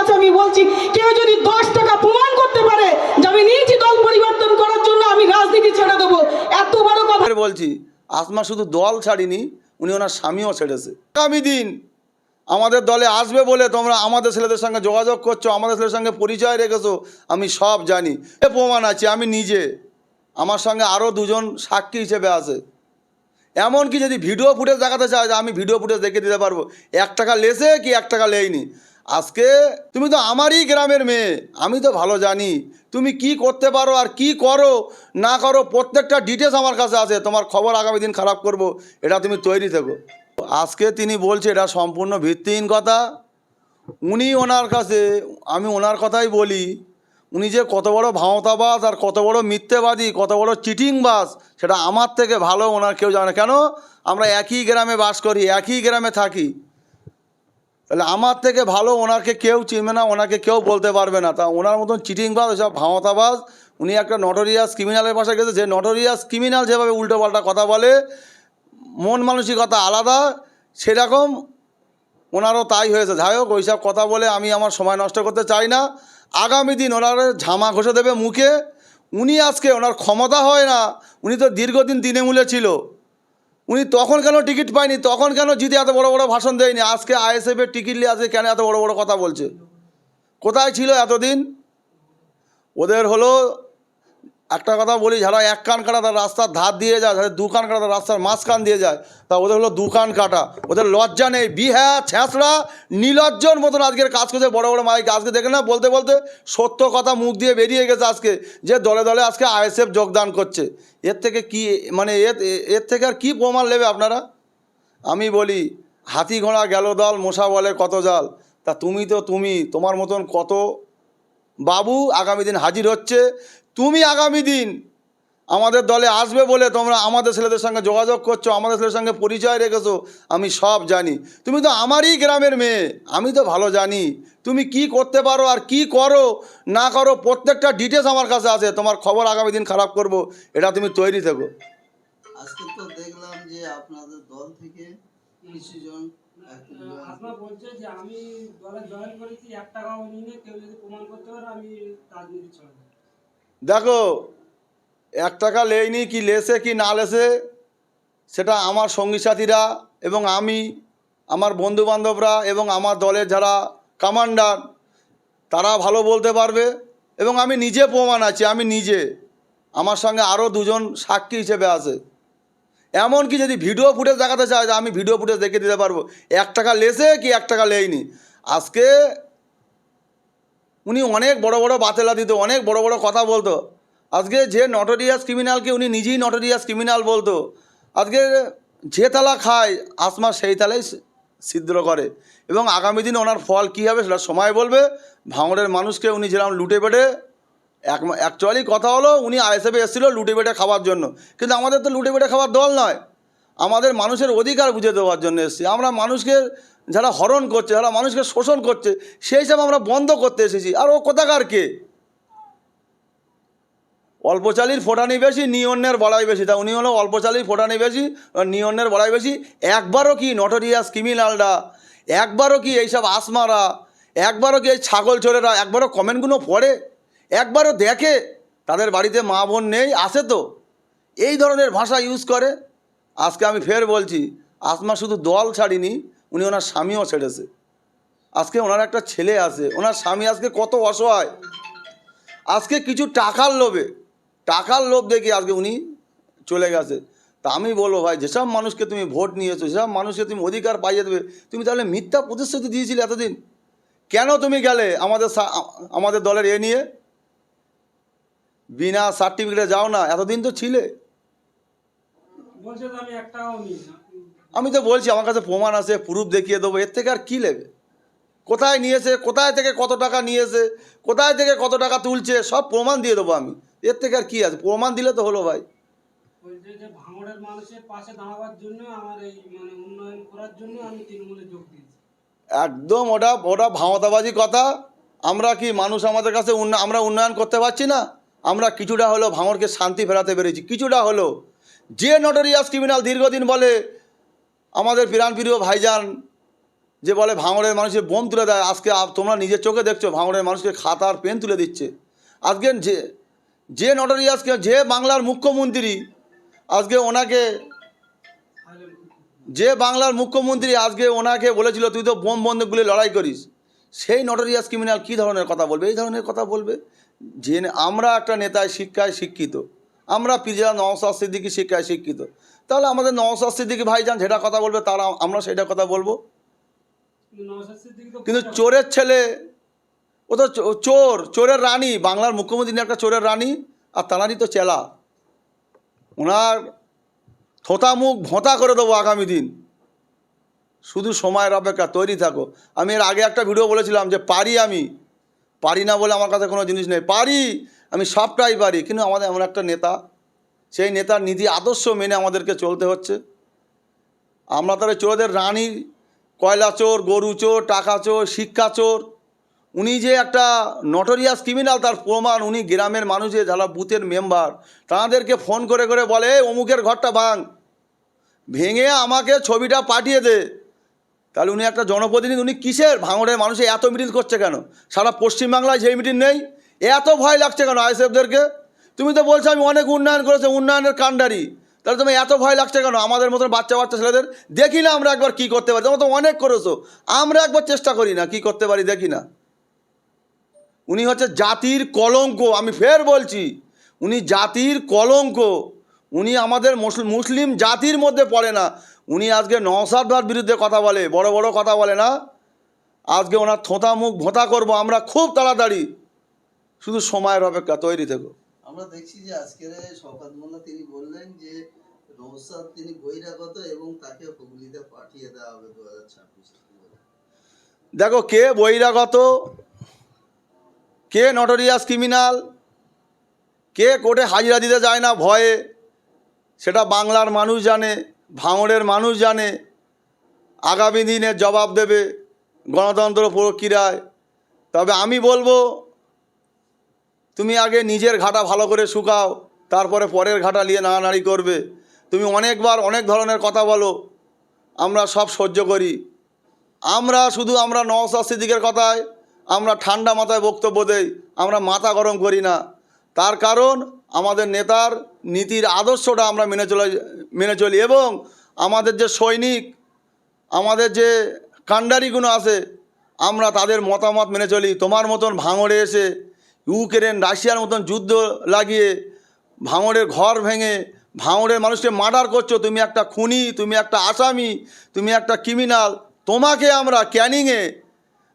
আছে, আমি বলছি, কেউ যদি দশ টাকা প্রমাণ করতে পারে যে আমি নিয়েছি দল পরিবর্তন করার জন্য, আমি রাজনীতি ছেড়ে দেবো। এত বড় কথা। বলছি, আসমা শুধু দল ছাড়িনি, উনি ওনার স্বামীও ছেড়েছে। আগামী দিন আমাদের দলে আসবে বলে তোমরা আমাদের ছেলেদের সঙ্গে যোগাযোগ করছ, আমাদের ছেলের সঙ্গে পরিচয় রেখেছো, আমি সব জানি। এ প্রমাণ আছে, আমি নিজে। আমার সঙ্গে আরও দুজন সাক্ষী হিসেবে আছে। এমনকি যদি ভিডিও ফুটেজ দেখাতে চায়, আমি ভিডিও ফুটেজ দেখে দিতে পারব। এক টাকা লেছে কি এক টাকা লেইনি? আজকে তুমি তো আমারই গ্রামের মেয়ে, আমি তো ভালো জানি। তুমি কি করতে পারো আর কি করো? না করো, প্রত্যেকটা ডিটেলস আমার কাছে আছে, তোমার খবর আগামী দিন খারাপ করব, এটা তুমি তৈরি থেকো। আজকে তিনি বলছে, এটা সম্পূর্ণ ভিত্তিহীন কথা। উনি ওনার কাছে, আমি ওনার কথাই বলি, উনি যে কত বড় ভাঁওতাবাজ আর কত বড় মিথ্যেবাদী, কত বড় চিটিংবাজ, সেটা আমার থেকে ভালো, ওনার কেউ জানে। কেন? আমরা একই গ্রামে বাস করি, একই গ্রামে থাকি। তাহলে আমার থেকে ভালো ওনাকে কেউ চিনবে না, ওনাকে কেউ বলতে পারবে না। তা ওনার মতন চিটিংবাজ ওসব ভাঁওতাবাজ, উনি একটা নটোরিয়াস ক্রিমিনালের পাশে গেছে। যে নটোরিয়াস ক্রিমিনাল যেভাবে উল্টোপাল্টা কথা বলে, মন মানসিকতা আলাদা, সেরকম ওনারও তাই হয়েছে। যাই হোক, ওইসব কথা বলে আমি আমার সময় নষ্ট করতে চাই না। আগামী দিন ওনার ঝামা ঘষে দেবে মুখে। উনি আজকে ওনার ক্ষমতা হয় না, উনি তো দীর্ঘদিন তৃণমূলে ছিল। উনি তখন কেন টিকিট পায়নি? তখন কেন জিতে এত বড় বড় ভাষণ দেয়নি? আজকে আইএসএফের টিকিট নিয়ে আজকে কেন এত বড় বড় কথা বলছে? কোথায় ছিল এতদিন? ওদের হলো একটা কথা বলি, যারা এক কান কাটা তার রাস্তার ধার দিয়ে যায়, যাদের দু কান কাটা তার রাস্তার মাঝখান দিয়ে যায়, তা ওদের হলো দু কান কাটা। ওদের লজ্জা নেই। বিহা, ছ্যাঁচড়া নীলজ্জন মতন আজকের কাজ করছে বড় বড় মাইক। আজকে দেখে না, বলতে বলতে সত্য কথা মুখ দিয়ে বেরিয়ে গেছে আজকে, যে দলে দলে আজকে আইএসএফ যোগদান করছে। এর থেকে কি মানে এর এর থেকে আর কী প্রমাণ নেবে আপনারা? আমি বলি, হাতি ঘোড়া গেল দল, মশা বলে কত জাল। তা তুমি তো তুমি, তোমার মতন কত বাবু, আগামী দিন হাজির হচ্ছে। তুমি আগামী দিন আমাদের দলে আসবে বলে তোমরা আমাদের ছেলেদের সঙ্গে যোগাযোগ করছ, আমাদের ছেলের সঙ্গে পরিচয় রেখেছো, আমি সব জানি। তুমি তো আমারই গ্রামের মেয়ে, আমি তো ভালো জানি। তুমি কি করতে পারো আর কি করো, না করো, প্রত্যেকটা ডিটেলস আমার কাছে আছে, তোমার খবর আগামী দিন খারাপ করব, এটা তুমি তৈরি থেকো। আজকে তো দেখলাম যে আপনাদের দল থেকে কিছু বলছে যে আমি দলে জয়েন করেছি এক টাকাও নিয়ে কেউ যদি প্রমাণ করতে পারে আমি রাজনীতি ছাড়ব দেখো এক টাকা লেয়নি কি লেসে কি না লেসে সেটা আমার সঙ্গী সাথীরা এবং আমি আমার বন্ধুবান্ধবরা এবং আমার দলের যারা কমান্ডার তারা ভালো বলতে পারবে এবং আমি নিজে প্রমাণ আছি আমি নিজে। আমার সঙ্গে আরও দুজন সাক্ষী হিসেবে আছে। এমনকি যদি ভিডিও ফুটেজ দেখাতে চায় আমি ভিডিও ফুটেজ দেখে দিতে পারব, এক টাকা লেসে কি এক টাকা লেয়নি? আজকে উনি অনেক বড় বড় বাতেলা দিত, অনেক বড় বড় কথা বলতো। আজকে যে নটোরিয়াস ক্রিমিনালকে উনি নিজেই নটোরিয়াস ক্রিমিনাল বলতো, আজকে যে তালা খায়, আসমা সেই তালাই ছিদ্র করে। এবং আগামী দিন ওনার ফল কী হবে সেটা সময় বলবে। ভাঙড়ের মানুষকে উনি যেরকম লুটে পেটে এক অ্যাকচুয়ালি কথা হলো উনি আইএসএফে এসেছিল লুটে বেটে খাওয়ার জন্য। কিন্তু আমাদের তো লুটে বেটে খাওয়ার দল নয়। আমাদের মানুষের অধিকার বুঝে দেওয়ার জন্য এসেছি। আমরা মানুষকে যারা হরণ করছে, যারা মানুষকে শোষণ করছে, সেই হিসাবে আমরা বন্ধ করতে এসেছি। আর ও কোথাকার কে? অল্প চালির ফোটানি বেশি নিয়ন্যের বড়াই বেশি। তা উনি হলো অল্প চালির ফোটানি বেশি নিয়ন্যের বড়াই বেশি। একবারও কি নটোরিয়াস ক্রিমিনালরা একবারও কি এইসব আসমারা, একবারও কি এই ছাগল চোরেরা, একবারও কমেন্টগুলো পড়ে? একবারও দেখে তাদের বাড়িতে মা বোন নেই, আসে তো। এই ধরনের ভাষা ইউজ করে। আজকে আমি ফের বলছি, আসমা শুধু দল ছাড়িনি, উনি ওনার স্বামীও ছেড়েছে। আজকে ওনার একটা ছেলে আছে, ওনার স্বামী আজকে কত অসহায়। আজকে কিছু টাকার লোভে, টাকার লোভ দেখি আজকে উনি চলে গেছে। তা আমি বলব ভাই, যেসব মানুষকে তুমি ভোট নিয়েছো, যেসব মানুষকে তুমি অধিকার পাইয়ে দেবে, তুমি তাহলে মিথ্যা প্রতিশ্রুতি দিয়েছিলে এতদিন। কেন তুমি গেলে আমাদের আমাদের দলের এ নিয়ে? বিনা সার্টিফিকেটে যাও না এতদিন তো ছিলে। আমি তো বলছি আমার কাছে প্রমাণ আছে প্রুফ দেখিয়ে দেবো এর থেকে আর কী নেবে? কোথায় নিয়েছে কোথায় থেকে কত টাকা নিয়েছে কোথায় থেকে কত টাকা তুলছে সব প্রমাণ দিয়ে দেবো আমি। এর থেকে আর কী আছে? প্রমাণ দিলে তো হলো ভাই। মানে একদম ওটা ওটা ভাঁওতাবাজি কথা। আমরা কি মানুষ আমাদের কাছে আমরা উন্নয়ন করতে পারছি না? আমরা কিছুটা হলো ভাঙড়কে শান্তি ফেরাতে পেরেছি, কিছুটা হলো যে নটোরিয়াস ক্রিমিনাল দীর্ঘদিন বলে আমাদের প্রাণপ্রিয় ভাইজান যে বলে ভাঙড়ের মানুষের বোম তুলে দেয়, আজকে তোমরা নিজের চোখে দেখছ ভাঙড়ের মানুষকে খাতার পেন তুলে দিচ্ছে। আজকে যে যে নটরিয়াসকে যে বাংলার মুখ্যমন্ত্রী, আজকে ওনাকে যে বাংলার মুখ্যমন্ত্রী আজকে ওনাকে বলেছিল, তুই তো বোম বন্দুকগুলি লড়াই করিস, সেই নটরিয়াস ক্রিমিনাল কী ধরনের কথা বলবে? এই ধরনের কথা বলবে? যে আমরা একটা নেতায় শিক্ষায় শিক্ষিত আমরা পিজা নওসাদ সিদ্দিকি শিক্ষায় শিক্ষিত। তাহলে আমাদের নওসাদ সিদ্দিকি ভাইজান যেটা কথা বলবে তারা আমরা সেটা কথা বলব। কিন্তু চোরের ছেলে ও তো চোর চোরের রানী বাংলার মুখ্যমন্ত্রী একটা চোরের রানী আর তাঁরারই তো চেলা। ওনার থোতা মুখ ভোঁতা করে দেবো আগামী দিন। শুধু সময়ের অপেক্ষা তৈরি থাকো। আমি এর আগে একটা ভিডিও বলেছিলাম যে পারি আমি পারি না বলে আমার কাছে কোনো জিনিস নেই। পারি, আমি সবটাই পারি, কিন্তু আমাদের এমন একটা নেতা, সেই নেতার নীতি আদর্শ মেনে আমাদেরকে চলতে হচ্ছে। আমরা তাহলে চোরদের রানী, কয়লা চোর, গরু চোর, টাকা চোর, শিক্ষা চোর, উনি যে একটা নটোরিয়াস ক্রিমিনাল তার প্রমাণ উনি গ্রামের মানুষে যারা বুথের মেম্বার তাদেরকে ফোন করে করে বলে অমুকের ঘরটা ভাঙ, ভেঙে আমাকে ছবিটা পাঠিয়ে দে। তাহলে উনি একটা জনপ্রতিনিধি, উনি কিসের? ভাঙড়ের মানুষে এত মিটিং করছে কেন? সারা পশ্চিমবাংলায় যেই মিটিং নেই, এত ভয় লাগছে কেন আইএসএফদেরকে? তুমি তো বলছো আমি অনেক উন্নয়ন করেছি, উন্নয়নের কাণ্ডারি। তাহলে তুমি এত ভয় লাগছে কেন? আমাদের মতন বাচ্চা বাচ্চা ছেলেদের দেখি না আমরা একবার কী করতে পারি। তোমরা তো অনেক করেছ। আমরা একবার চেষ্টা করি না কি করতে পারি, দেখি না। উনি হচ্ছে জাতির কলঙ্ক, আমি ফের বলছি, উনি জাতির কলঙ্ক। উনি আমাদের মুসল- মুসলিম জাতির মধ্যে পড়ে না। উনি আজকে নওসাদবার বিরুদ্ধে কথা বলে বড় বড় কথা বলে না। আজকে ওনার থোঁতা মুখ ভোঁতা করব আমরা খুব তাড়াতাড়ি। শুধু সময়ের অপেক্ষা তৈরি থেকো। আমরা দেখছি যে আজকের এই শওকত মোল্লা তিনি বললেন যে তিনি বহিরাগত এবং তাকে হুগলিতে পাঠিয়ে দেওয়া হবে দু হাজার ছাব্বিশে দেখো কে বহিরাগত? কে নটোরিয়াস ক্রিমিনাল কে কোর্টে হাজিরা দিতে যায় না ভয়ে? সেটা বাংলার মানুষ জানে, ভাঙড়ের মানুষ জানে, আগামী দিনে জবাব দেবে গণতন্ত্র প্রক্রিয়ায়। তবে আমি বলব, তুমি আগে নিজের ঘাটা ভালো করে শুকাও, তারপরে পরের ঘাটা নিয়ে নাড়ানাড়ি করবে। তুমি অনেকবার অনেক ধরনের কথা বলো, আমরা সব সহ্য করি। আমরা শুধু আমরা নওসাদ সিদ্দিকের কথায়, আমরা ঠান্ডা মাথায় বক্তব্য দেই, আমরা মাথা গরম করি না। তার কারণ আমাদের নেতার নীতির আদর্শটা আমরা মেনে চলে, মেনে চলি এবং আমাদের যে সৈনিক, আমাদের যে কাণ্ডারিগুলো আছে, আমরা তাদের মতামত মেনে চলি। তোমার মতন ভাঙড়ে এসে, ইউক্রেন, রাশিয়ার মতন যুদ্ধ লাগিয়ে, ভাঙড়ের ঘর ভেঙে, ভাঙড়ের মানুষকে মার্ডার করছ, তুমি একটা খুনি, তুমি একটা আসামি, তুমি একটা ক্রিমিনাল তোমাকে আমরা ক্যানিংয়ে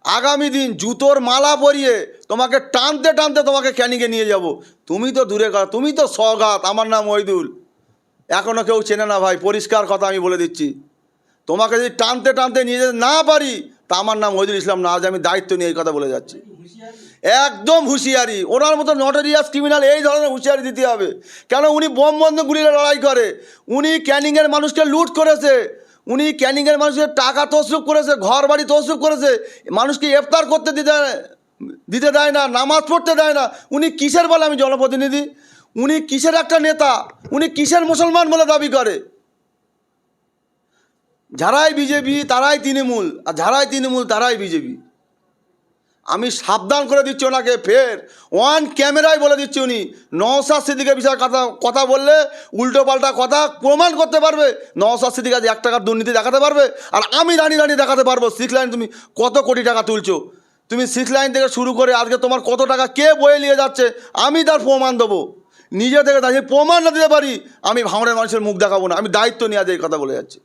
আগামী দিন জুতোর মালা পরিয়ে তোমাকে টানতে টানতে তোমাকে ক্যানিংয়ে নিয়ে যাব। তুমি তো দূরে কথা তুমি তো সগাত আমার নাম ওইদুল এখনও কেউ চেনে না ভাই, পরিষ্কার কথা আমি বলে দিচ্ছি। তোমাকে যদি টানতে টানতে নিয়ে যেতে না পারি, তা আমার নাম ওইদুল ইসলাম না, আজ আমি দায়িত্ব নিয়ে এই কথা বলে যাচ্ছি। একদম হুঁশিয়ারি, ওনার মতো নটোরিয়াস ক্রিমিনাল এই ধরনের হুঁশিয়ারি দিতে হবে। কেন উনি বোম বন্ধ গুলিয়ে লড়াই করে? উনি ক্যানিংয়ের মানুষকে লুট করেছে। উনি ক্যানিংয়ের মানুষের টাকা তসরুপ করেছে ঘর বাড়ি তসরুপ করেছে। মানুষকে ইফতার করতে দিতে দিতে দেয় না, নামাজ পড়তে দেয় না। উনি কিসের বলে আমি জনপ্রতিনিধি? উনি কিসের একটা নেতা? উনি কিসের মুসলমান বলে দাবি করে? যারাই বিজেপি, তারাই তৃণমূল, আর যারাই তৃণমূল, তারাই বিজেপি। আমি সাবধান করে দিচ্ছি ওনাকে, ফের। ওয়ান ক্যামেরায় বলে দিচ্ছি উনি নওসাদ সিদ্দিকের বিষয়ে কথা কথা বললে উল্টো পাল্টা কথা প্রমাণ করতে পারবে। নওসাদ সিদ্দিক আজ এক টাকার দুর্নীতি দেখাতে পারবে, আর আমি রানি রানি দেখাতে পারব। সিক্স তুমি কত কোটি টাকা তুলছো। তুমি সিক্স লাইন থেকে শুরু করে আজকে তোমার কত টাকা কে বয়ে নিয়ে যাচ্ছে, আমি তার প্রমাণ দেবো। নিজে থেকে দাঁড়িয়ে প্রমাণ না দিতে পারি, আমি ভাঙড়ের মানুষের মুখ দেখাবো না, আমি দায়িত্ব নিয়ে আজ এই কথা বলে যাচ্ছি।